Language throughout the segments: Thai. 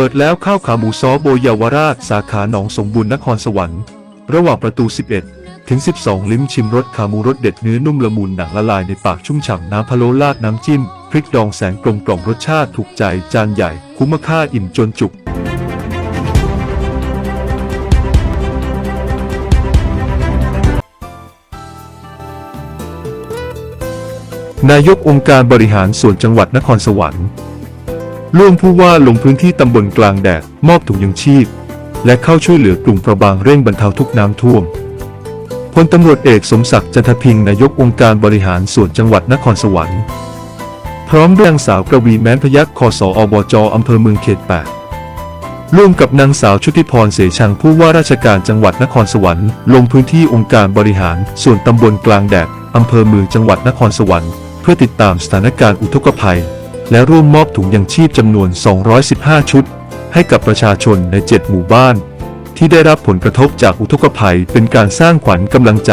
ปิดแล้วข้าวขาหมูซอโบเยาวราชสาขาหนองสมบูรณ์นครสวรรค์ ระหว่างประตู 11 ถึง 12 ลิ้มชิมรสขาหมูรสเด็ดเนื้อนุ่มละมุนหนังละลายในปากชุ่มฉ่ำน้ำพะโล้ราดน้ำจิ้ม พริกดองแสงกลมกล่อมรสชาติถูกใจจานใหญ่ คุ้มค่าอิ่มจนจุกนายกองค์การบริหารส่วนจังหวัดนครสวรรค์ ร่วมผู้ว่าลงพื้นที่ตำบลกลางแดดมอบถุงยังชีพ และเข้าช่วยเหลือกลุ่มประบางเร่งบรรเทาทุกน้ำท่วมพลตำรวจเอกสมศักดิ์จันทพิงค์นายกองค์การบริหารส่วนจังหวัดนครสวรรค์ พร้อมด้วยนางสาวกระวีแม้นพยักคอสอบจอำเภอเมืองเขต8ร่วมกับนางสาวชุติพรเสชังผู้ว่าราชการจังหวัดนครสวรรค์ลงพื้นที่องค์การบริหาร ส่วนตำบลกลางแดดอำเภอเมืองจังหวัดนครสวรรค์ เพื่อติดตามสถานการณ์อุทกภัย และร่วมมอบถุงยังชีพจำนวน 215 ชุด ให้กับประชาชนใน 7 หมู่บ้าน ที่ได้รับผลกระทบจากอุทกภัยเป็นการสร้างขวัญกำลังใจ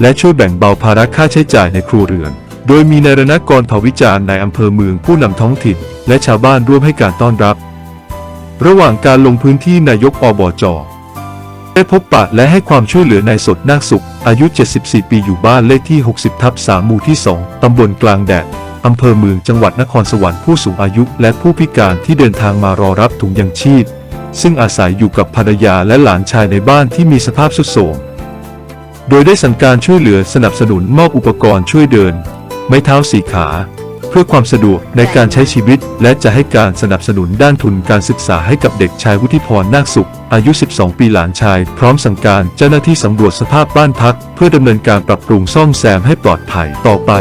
และช่วยแบ่งเบาภาระค่าใช้จ่ายในครัวเรือน โดยมีนายรณกรเผ่าวิจารณ์ในอำเภอเมืองผู้นำท้องถิ่น และชาวบ้านร่วมให้การต้อนรับ ระหว่างการลงพื้นที่นายกอบจได้พบปะและให้ความช่วยเหลือนายสดนาคสุข อายุ 74 ปีอยู่บ้านเลขที่ 60 ทับ 3 หมู่ที่ 2 ตำบลกลางแดด อำเภอเมืองจังหวัดนครสวรรค์ผู้สูงอายุและผู้พิการที่เดินทางมารอรับถุงยังชีพ ซึ่งอาศัยอยู่กับภรรยาและหลานชายในบ้านที่มีสภาพทรุดโทรมโดยได้สั่งการช่วยเหลือสนับสนุนมอบอุปกรณ์ช่วยเดิน ไม้เท้าสี่ขา เพื่อความสะดวกในการใช้ชีวิต และจะให้การสนับสนุนด้านทุนการศึกษาให้กับเด็กชายวุฒิพรนาคสุข อายุ 12 ปีหลานชาย พร้อมสั่งการเจ้าหน้าที่สำรวจสภาพบ้านพัก เพื่อดำเนินการปรับปรุงซ่อมแซมให้ปลอดภัยต่อไป